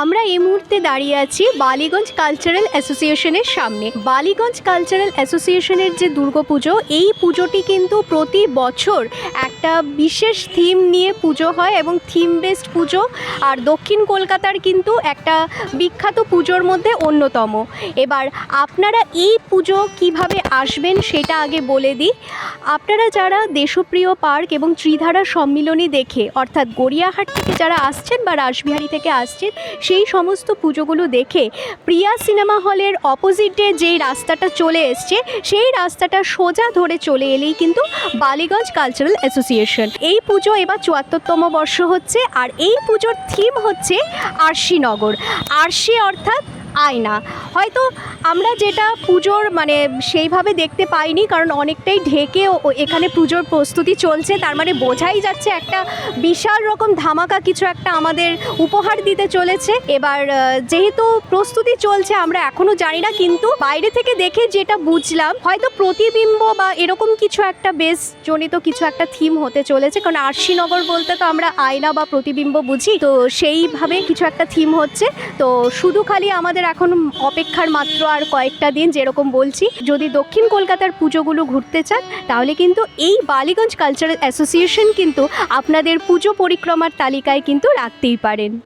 আমরা এই মুহূর্তে দাঁড়িয়ে আছি বালিগঞ্জ কালচারাল অ্যাসোসিয়েশনের সামনে। বালিগঞ্জ কালচারাল অ্যাসোসিয়েশনের যে দুর্গাপুজো, এই পুজোটি কিন্তু প্রতি বছর একটা বিশেষ থিম নিয়ে পুজো হয় এবং থিম বেসড পুজো, আর দক্ষিণ কলকাতার কিন্তু একটা বিখ্যাত পুজোর মধ্যে অন্যতম। এবার আপনারা এই পুজো কীভাবে আসবেন সেটা আগে বলে দিই। আপনারা যারা দেশপ্রিয় পার্ক এবং ত্রিধারা সম্মিলনী দেখে, অর্থাৎ গড়িয়াহাট থেকে যারা আসছেন বা রাসবিহারী থেকে আসছেন সেই সমস্ত পুজোগুলো দেখে প্রিয়া সিনেমা হলের অপোজিটে যেই রাস্তাটা চলে এসছে, সেই রাস্তাটা সোজা ধরে চলে এলেই কিন্তু বালিগঞ্জ কালচারাল অ্যাসোসিয়েশন এই পুজো এবার চুয়াত্তরতম বর্ষ হচ্ছে, আর এই পুজোর থিম হচ্ছে আরশিনগর আরশি অর্থাৎ আয়না হয়তো আমরা যেটা পুজোর মানে সেইভাবে দেখতে পাইনি, কারণ অনেকটাই ঢেকে এখানে পুজোর প্রস্তুতি চলছে। তার মানে বোঝাই যাচ্ছে একটা বিশাল রকম ধামাকা কিছু একটা আমাদের উপহার দিতে চলেছে। এবার যেহেতু প্রস্তুতি চলছে, আমরা এখনও জানি না, কিন্তু বাইরে থেকে দেখে যেটা বুঝলাম, হয়তো প্রতিবিম্ব বা এরকম কিছু একটা বেশ জনিত কিছু একটা থিম হতে চলেছে। কারণ আরশিনগর বলতে তো আমরা আয়না বা প্রতিবিম্ব বুঝি, তো সেইভাবে কিছু একটা থিম হচ্ছে। তো শুধু খালি আমাদের এখন অপেক্ষার মাত্র আর কয়েকটা দিন, যেরকম বলছি। যদি দক্ষিণ কলকাতার পুজোগুলো ঘুরতে চান, তাহলে কিন্তু এই বালিগঞ্জ কালচারাল অ্যাসোসিয়েশন কিন্তু আপনাদের পুজো পরিক্রমার তালিকায় কিন্তু রাখতেই পারেন।